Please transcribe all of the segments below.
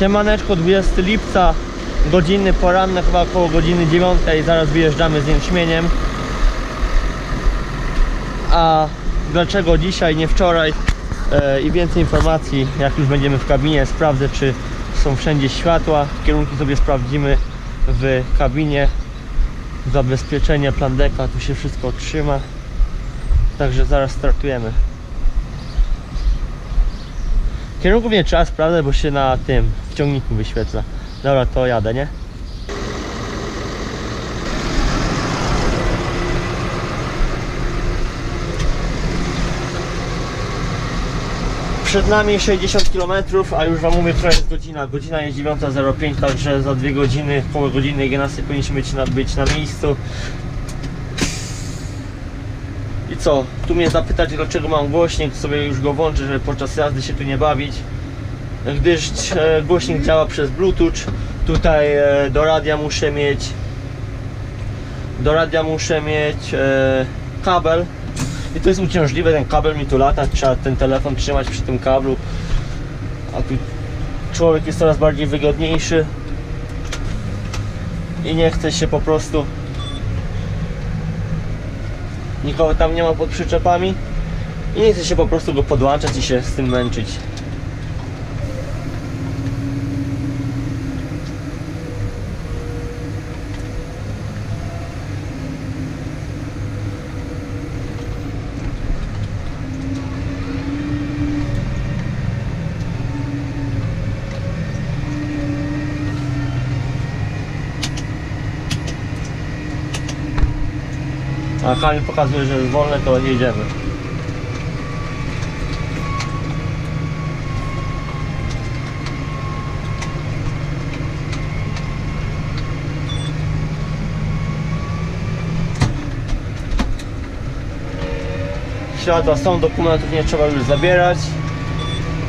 Siemaneczko, 20 lipca, godziny poranne, chyba około godziny 9, zaraz wyjeżdżamy z jęczmieniem. A dlaczego dzisiaj, nie wczoraj? E, I więcej informacji, jak już będziemy w kabinie, sprawdzę czy są wszędzie światła. Kierunki sobie sprawdzimy w kabinie. Zabezpieczenie plandeka, tu się wszystko trzyma. Także zaraz startujemy. Kierunków nie trzeba sprawdzać, bo się na tym ciągniku wyświetla. Dobra, to jadę, nie? Przed nami 60 km, a już Wam mówię, która jest godzina. Godzina jest 9.05, także za dwie godziny, koło godziny 11 powinniśmy być na, być na miejscu. Co? Tu mnie zapytać, dlaczego mam głośnik, sobie już go włączę, żeby podczas jazdy się tu nie bawić. Gdyż e, głośnik działa przez Bluetooth. Tutaj e, do radia muszę mieć do radia muszę mieć e, kabel. I to jest uciążliwe, ten kabel mi tu lata, trzeba ten telefon trzymać przy tym kablu. A tu człowiek jest coraz bardziej wygodniejszy. I nie chce się po prostu nikogo tam nie ma pod przyczepami i nie chce się po prostu go podłączać i się z tym męczyć. A Kamil pokazuje, że wolne, to jedziemy. Światła są, dokumentów nie trzeba już zabierać.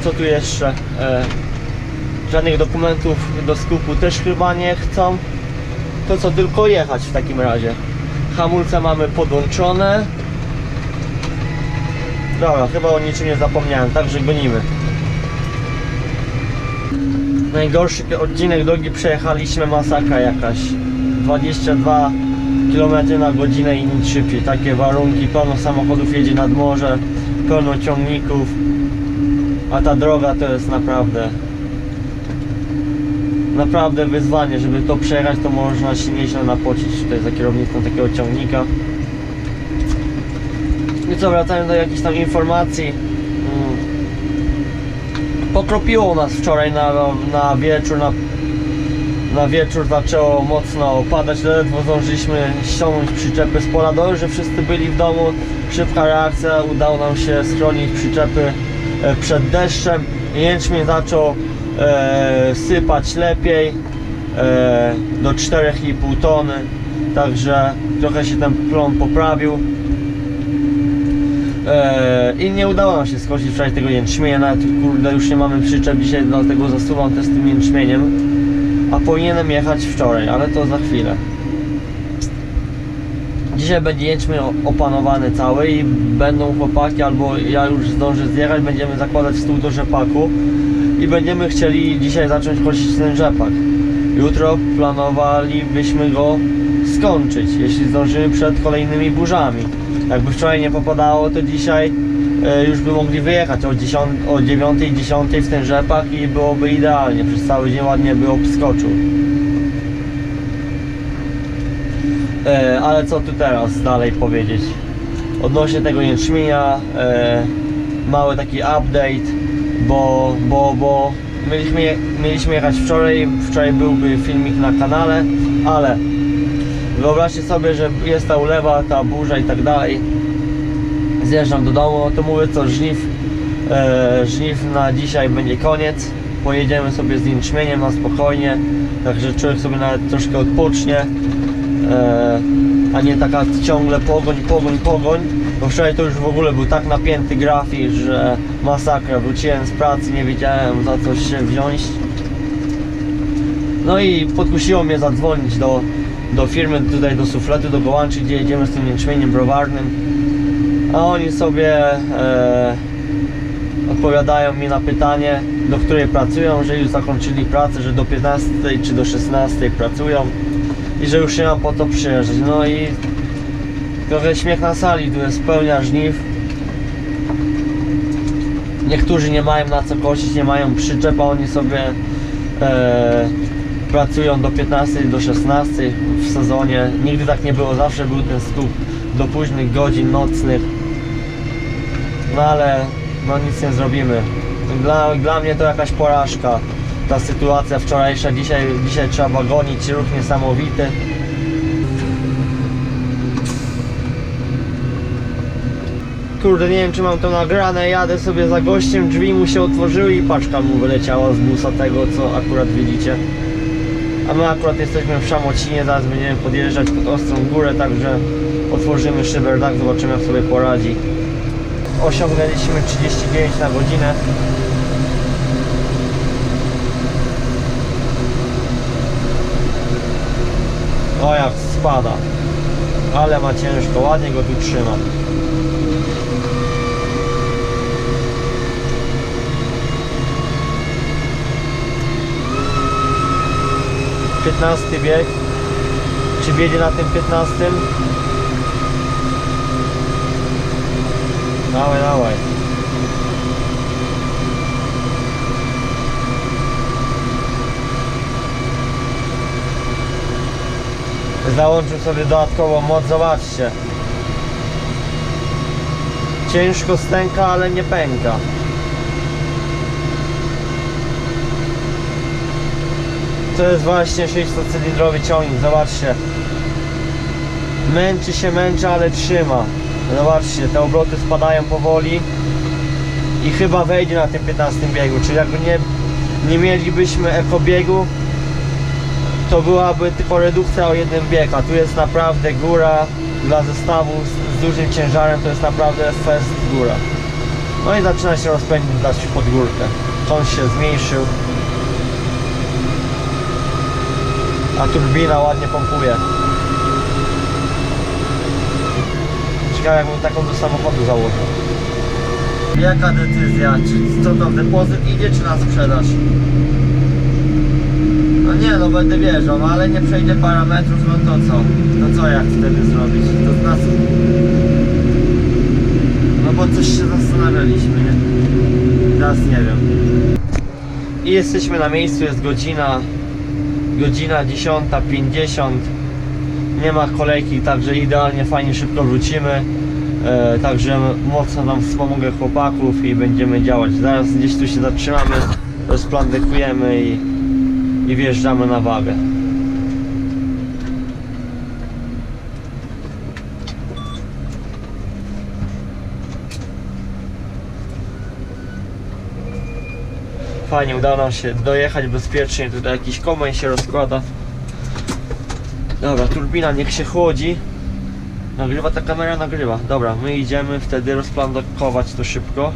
Co tu jeszcze? E, żadnych dokumentów do skupu też chyba nie chcą. To co, tylko jechać w takim razie. Hamulce mamy podłączone. Dobra, chyba o niczym nie zapomniałem, także gonimy. Najgorszy odcinek drogi przejechaliśmy, masakra jakaś. 22 km na godzinę i nic szybciej. Takie warunki, pełno samochodów jedzie nad morze, pełno ciągników. A ta droga to jest naprawdę naprawdę wyzwanie, żeby to przejechać, to można się nieźle napocić tutaj za kierownicą takiego ciągnika. I co, wracając do jakichś tam informacji. Mm. Pokropiło nas wczoraj na, na wieczór, na, na wieczór zaczęło mocno padać, ledwo zdążyliśmy ściągnąć przyczepy z pola, dobrze, że wszyscy byli w domu, szybka reakcja, udało nam się schronić przyczepy e, przed deszczem. Jęczmień zaczął e, sypać lepiej e, do 4,5 tony także trochę się ten plon poprawił. E, i nie udało nam się skosić wczoraj tego jęczmienia kurde już nie mamy przyczep dzisiaj dlatego zasuwam też z tym jęczmieniem. A powinienem jechać wczoraj, ale to za chwilę. Dzisiaj będzie jęczmień opanowany cały i będą chłopaki albo ja już zdążę zjechać, będziemy zakładać stół do rzepaku będziemy chcieli dzisiaj zacząć kosić ten rzepak. Jutro planowalibyśmy go skończyć, jeśli zdążymy przed kolejnymi burzami. Jakby wczoraj nie popadało, to dzisiaj e, już by mogli wyjechać o, 10, o 9, 10 w ten rzepak i byłoby idealnie. Przez cały dzień ładnie by obskoczył. E, ale co tu teraz dalej powiedzieć? Odnośnie tego jęczmienia, e, mały taki update, bo, bo, bo mieliśmy, mieliśmy jechać wczoraj, wczoraj byłby filmik na kanale, ale wyobraźcie sobie, że jest ta ulewa, ta burza i tak dalej. Zjeżdżam do domu, to mówię co, żniw, e, żniw na dzisiaj będzie koniec. Pojedziemy sobie z jęczmieniem na spokojnie, także człowiek sobie nawet troszkę odpocznie e, a nie taka ciągle pogoń, pogoń, pogoń. Bo wczoraj to już w ogóle był tak napięty grafik, że masakra. Wróciłem z pracy, nie wiedziałem za coś się wziąć. No i podkusiło mnie zadzwonić do, do firmy, tutaj do sufletu, do Gołanczy, gdzie jedziemy z tym jęczmieniem browarnym. A oni sobie e, odpowiadają mi na pytanie, do której pracują, że już zakończyli pracę, że do 15 czy do 16 pracują i że już nie mam po to przyjeżdżać. No i trochę śmiech na sali, tu jest pełnia żniw. Niektórzy nie mają na co kosić, nie mają przyczepa, oni sobie e, pracują do 15, do 16 w sezonie. Nigdy tak nie było, zawsze był ten stóp do późnych godzin nocnych. No ale no nic nie zrobimy. Dla, dla mnie to jakaś porażka. Ta sytuacja wczorajsza, dzisiaj, dzisiaj trzeba gonić, ruch niesamowity. Kurde, nie wiem czy mam to nagrane, jadę sobie za gościem, drzwi mu się otworzyły i paczka mu wyleciała z busa tego, co akurat widzicie. A my akurat jesteśmy w Szamocinie, zaraz będziemy podjeżdżać pod Ostrą Górę, także otworzymy szyberdak, zobaczymy jak sobie poradzi. Osiągnęliśmy 39 na godzinę. O jak spada. Ale ma ciężko, ładnie go tu trzyma. Piętnasty bieg. Czy wiedzie na tym piętnastym? Dawaj, dawaj. Załączył sobie dodatkową moc, zobaczcie. Ciężko stęka, ale nie pęka. To jest właśnie 600-cylindrowy ciągnik, zobaczcie. Męczy się, męczy, ale trzyma. Zobaczcie, te obroty spadają powoli i chyba wejdzie na tym 15 biegu, czyli jakby nie, nie mielibyśmy ekobiegu, to byłaby tylko redukcja o jeden bieg, a tu jest naprawdę góra dla zestawu z, z dużym ciężarem, to jest naprawdę fest góra. No i zaczyna się rozpędzić dać pod górkę. Kąt się zmniejszył. A turbina ładnie pompuje. Ciekawe jakbym taką do samochodu założył. Jaka decyzja? Czy co to, depozyt idzie czy na sprzedaż? No nie, no będę wjeżdżał, no ale nie przejdzie parametrów, no to co? To co jak wtedy zrobić? To nas... No bo coś się zastanawialiśmy, nie? Teraz nie wiem. I jesteśmy na miejscu, jest godzina godzina 10.50 nie ma kolejki, także idealnie, fajnie, szybko wrócimy. E, także mocno tam wspomogę chłopaków i będziemy działać. Zaraz gdzieś tu się zatrzymamy rozplandekujemy i, i wjeżdżamy na wagę Fajnie, udało nam się dojechać bezpiecznie. Tutaj jakiś kombajn się rozkłada. Dobra, turbina niech się chłodzi. Nagrywa ta kamera, nagrywa. Dobra, my idziemy wtedy rozplandokować to szybko.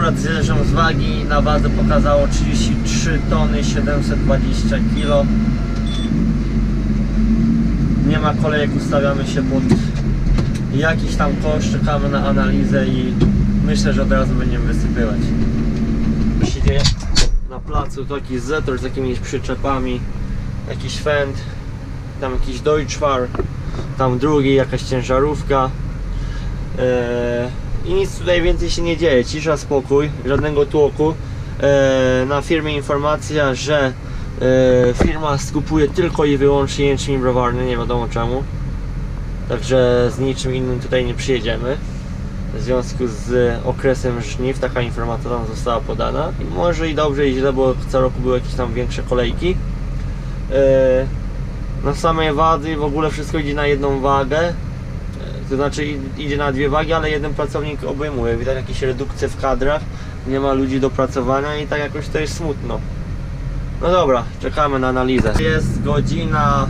Akurat zjeżdżam z wagi, na wadze pokazało 33 tony 720 kg. Nie ma kolejek, ustawiamy się pod jakiś tam kosz, czekamy na analizę i myślę, że od razu będziemy wysypywać. Co na placu, to jakiś Zetor z jakimiś przyczepami, jakiś Fend, tam jakiś Deutschfar, tam drugi, jakaś ciężarówka. Eee, I nic tutaj więcej się nie dzieje, cisza, spokój, żadnego tłoku. Eee, na firmie informacja, że eee, firma skupuje tylko i wyłącznie jęczmień browarny, nie wiadomo czemu. Także z niczym innym tutaj nie przyjedziemy. W związku z okresem żniw taka informacja tam została podana. I może i dobrze i źle, bo co roku były jakieś tam większe kolejki. Eee, na samej wadze w ogóle wszystko idzie na jedną wagę. To znaczy id- idzie na dwie wagi, ale jeden pracownik obejmuje. Widać jakieś redukcje w kadrach, nie ma ludzi do pracowania i tak jakoś to jest smutno. No dobra, czekamy na analizę. Jest godzina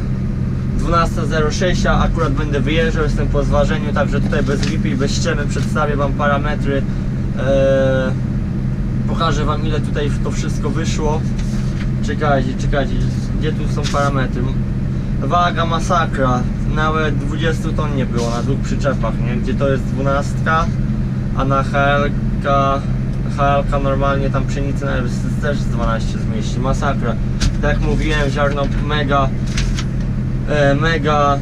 12.06, a akurat będę wyjeżdżał, jestem po zważeniu, także tutaj bez lipy i bez ściemy przedstawię Wam parametry. Eee, pokażę Wam ile tutaj to wszystko wyszło. Czekajcie, czekajcie, gdzie tu są parametry? Waga masakra, nawet 20 ton nie było na dwóch przyczepach, nie? Gdzie to jest 12, a na HLK, HLK normalnie tam pszenicy też z 12 zmieści, masakra. Tak jak mówiłem, ziarno mega, e, mega,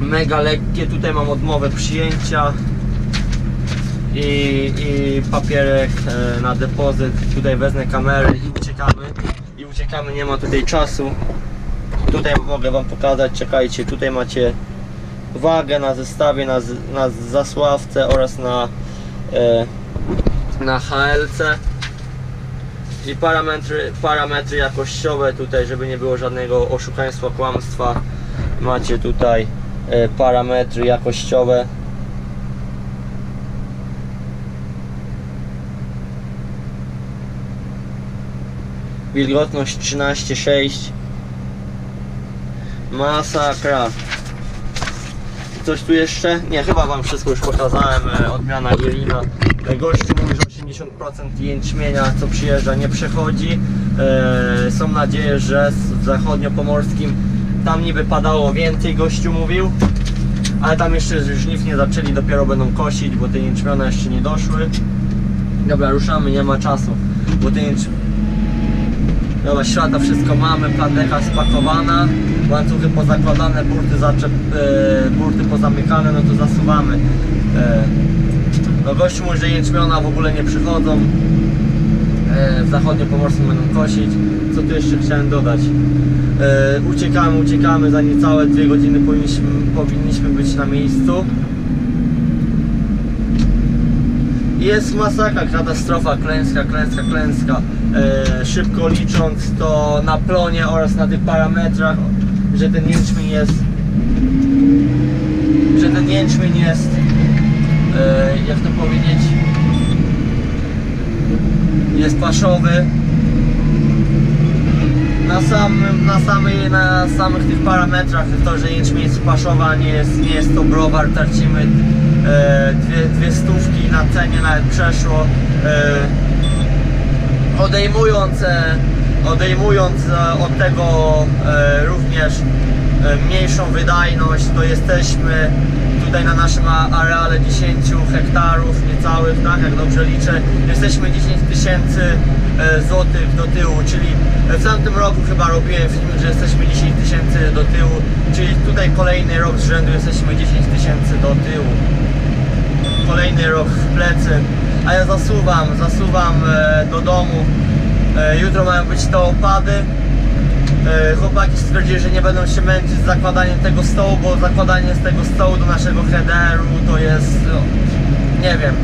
mega lekkie, tutaj mam odmowę przyjęcia i, i papierek e, na depozyt, tutaj wezmę kamerę i uciekamy, i uciekamy, nie ma tutaj czasu. Tutaj mogę Wam pokazać, czekajcie, tutaj macie wagę na zestawie, na, na zasławce oraz na, e, na HLC i parametry, parametry jakościowe tutaj, żeby nie było żadnego oszukaństwa, kłamstwa. Macie tutaj e, parametry jakościowe. Wilgotność 13,6 masakra. Coś tu jeszcze? Nie, chyba wam wszystko już pokazałem e, odmiana Gielina. E, gościu mówi, że 80% jęczmienia co przyjeżdża nie przechodzi. E, są nadzieje, że w zachodniopomorskim tam niby padało więcej gościu mówił. Ale tam jeszcze żniw nie zaczęli, dopiero będą kosić, bo te jęczmiona jeszcze nie doszły. Dobra, ruszamy, nie ma czasu bo te jęcz... Dobra, świata wszystko mamy, plandecha spakowana, łańcuchy pozakładane, burty, zaczep, e, burty pozamykane, no to zasuwamy. E, no gościu mówi, że jęczmiona w ogóle nie przychodzą, e, w zachodniopomorskim będą kosić. Co tu jeszcze chciałem dodać? E, uciekamy, uciekamy, za niecałe dwie godziny powinniśmy, powinniśmy być na miejscu. Jest masakra, katastrofa, klęska, klęska, klęska. E, szybko licząc to na plonie oraz na tych parametrach, że ten jęczmień jest że ten jęczmień jest e, jak to powiedzieć jest paszowy. Na samym, na, samej, na samych tych parametrach to, że jęczmień jest paszowa, nie jest, nie jest to browar, tracimy e, dwie, dwie stówki na cenie nawet przeszło odejmując e, odejmując e, od tego e, również mniejszą wydajność to jesteśmy tutaj na naszym areale 10 hektarów niecałych, tak? Jak dobrze liczę jesteśmy 10 tysięcy złotych do tyłu, czyli w tamtym roku chyba robiłem film, że jesteśmy 10 tysięcy do tyłu, czyli tutaj kolejny rok z rzędu jesteśmy 10 tysięcy do tyłu. Kolejny rok w plecy, a ja zasuwam, zasuwam e, do domu. E, jutro mają być te opady. E, chłopaki stwierdzili, że nie będą się męczyć z zakładaniem tego stołu, bo zakładanie z tego stołu do naszego headeru to jest, no, nie wiem,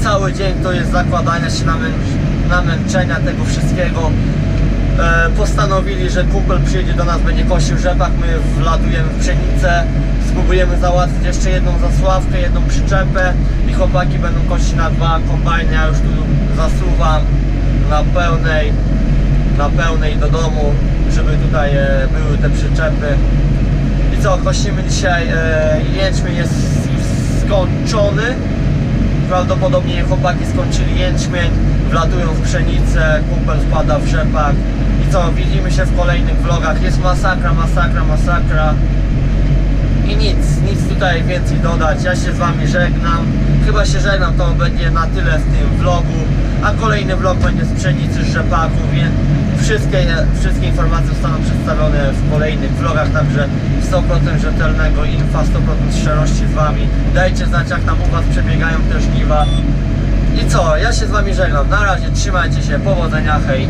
cały dzień to jest zakładania się namę- namęczenia tego wszystkiego. Postanowili, że kumpel przyjedzie do nas, będzie kosił rzepak, my wlatujemy w pszenicę, spróbujemy załatwić jeszcze jedną zasławkę, jedną przyczepę i chłopaki będą kosić na dwa kombajny, ja już tu zasuwam na pełnej, na pełnej do domu, żeby tutaj e, były te przyczepy. I co, kosimy dzisiaj, e, jęczmień jest skończony, Prawdopodobnie chłopaki skończyli jęczmień, wlatują w pszenicę, kumpel wpada w rzepak. I co, widzimy się w kolejnych vlogach. Jest masakra, masakra, masakra. I nic, nic tutaj więcej dodać. Ja się z wami żegnam. Chyba się żegnam, to będzie na tyle w tym vlogu. A kolejny vlog będzie z pszenicy, z rzepaku, więc wszystkie, wszystkie informacje zostaną przedstawione w kolejnych vlogach, także 100% rzetelnego infa, 100% szczerości z wami. Dajcie znać jak tam u was przebiegają te żniwa. I co, ja się z wami żegnam. Na razie, trzymajcie się, powodzenia, hej.